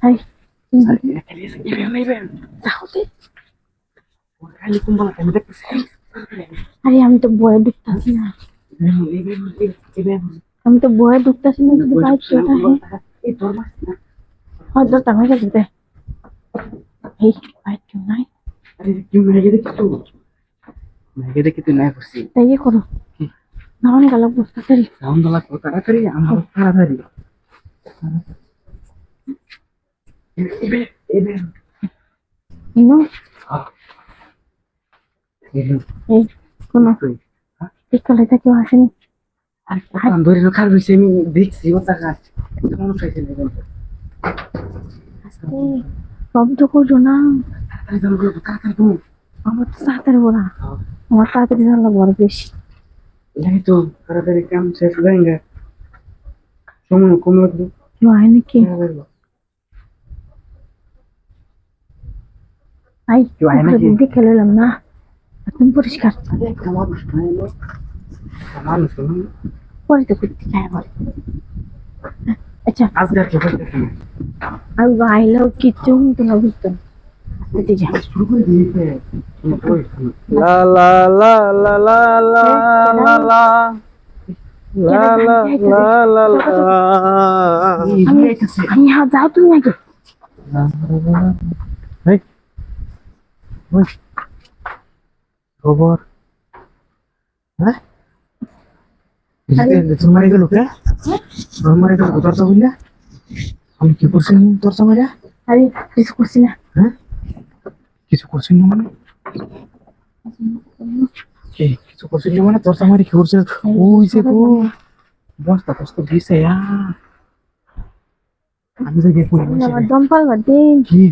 আমি আরে আমি তো বয়ে ঢুকতাছি না আমি তো বয়ে ঢুকতাছি না যদি বাইক চলে টাকা গেছে দে এই বাইক কেউ নাই আরে কি মেঘে দেখি তো মেঘে দেখি তুই নাই করছি তাই ইয়ে করো নামান গেল বুঝতে পারি সাউন্ড লাগতো তাড়াতাড়ি আমার তাড়াতাড়ি। এবে এবে ইনো? এই কোনো। ঠিক করে কেউ আসেনি। আর কোথাও ধরে রাখার হয়েছে আমি দেখছি ও টাকা একটা মানুষ হয়েছে না কিন্তু আস্তে। শব্দ করছ না। তাড়াতাড়ি আমার বলা আমার তাড়াতাড়ি জানলা বড় বেশি। এই তো তাড়াতাড়ি কাম শেষ হয়ে যাবে সময় কম লাগবে কেউ হয় নাকি? আই কেউ আয় নাকি? দেখে লইলাম না একদম পরিষ্কার আরে একটা মানুষ না। এলো একটা মানুষ না পরে তো করতে খায় বলে আচ্ছা। আজকে আর কেউ করতেছে না আমি বাইলেও কিচ্ছু হতো না বুঝতো আস্তে যা শুরু করে la la la la la la. La la la la la. এই আমি যাইতেছে। আমি হ্যাঁ তুমি আগে খবর হ্যাঁ তোমার এগুলো কে তোমার এগুলো তোর তো বুঝলা আমি কি করছি তোর তো মারা আরে কিছু করছি না হ্যাঁ কিছু করছি না মানে? এই কিছু করছি না মানে? তোর তো মারি কি করছে ওই যে গো বস্তা বস্তা দিছে আমি তো গিয়ে আমার দম পালবা কি?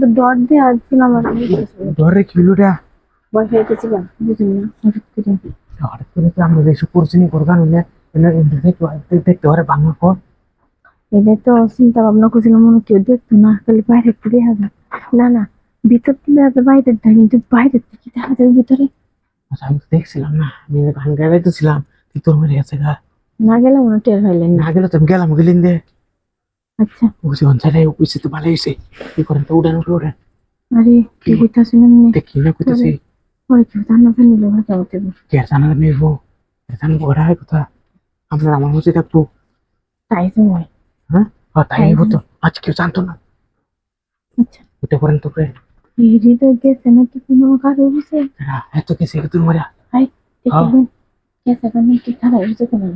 তো ডর দিয়ে আসছিল আমার ধরে কিলোটা বয় ফেলতেছিলাম বুঝলি না? হঠাৎ করে। হঠাৎ করে তো আমরা এসব করছি নি করগান হইলে দেখতে দেখতে পারে বাংলা কর। এটা তো চিন্তা ভাবনা করছিলাম মনে কেউ দেখতো না খালি বাইরে থেকে দেখা যায় না না ভিতর থেকে বাইরের টা কিন্তু বাইরের থেকে দেখা যায় ভিতরে। আচ্ছা আমি তো দেখছিলাম না আমি গান গাইলাই তো ছিলাম তুই তোর মেরে গেছে গা। না গেলে মনে হয় টের পাইলেন না। না গেলে তো আমি গেলাম গেলিন দে। আচ্ছা। বুঝি অঞ্চলে তো ভালো হয়েছে। কি করেন তো উড়ান উঠে উড়েন। আরে কি? করতেছি না দেখি না কইতেছি। পরে কেউ জানা ফেলে নিলে কে জানা নেব ওরা হয় কথা? আপনার আমার হচ্ছে থাকব। তাই তো হয়। হ্যাঁ? তাই হতো আজ কেউ জানতো না। আচ্ছা। উঠে করেন তো করে এই হৃদয় গেছে নাকি কোনো কারও বুঝে এত গেছে তুই মরিয়া হাই হ্যাঁ। দেখবেন গেছে কারণ কি খারাপ হয়েছে কোনো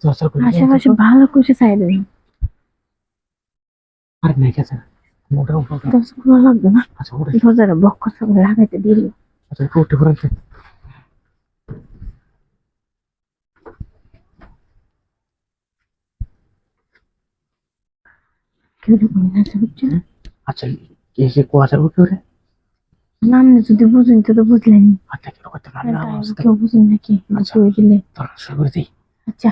তোর সব আশেপাশে ভালো করে চাই দেবেন আর নাই গেছে মোটা উপর দশগুলো লাগবে না আচ্ছা উঠে দরজাটা বক্ষ সঙ্গে লাগাইতে দিল আচ্ছা উঠে পড়েন তো। কেউ দেখবেন না বুঝছে আচ্ছা নাম যদি বুঝেন তো তো বুঝলেন আচ্ছা কেউ করতে কেউ বুঝেন নাকি দিলে তোর শুরু করে দিই। আচ্ছা।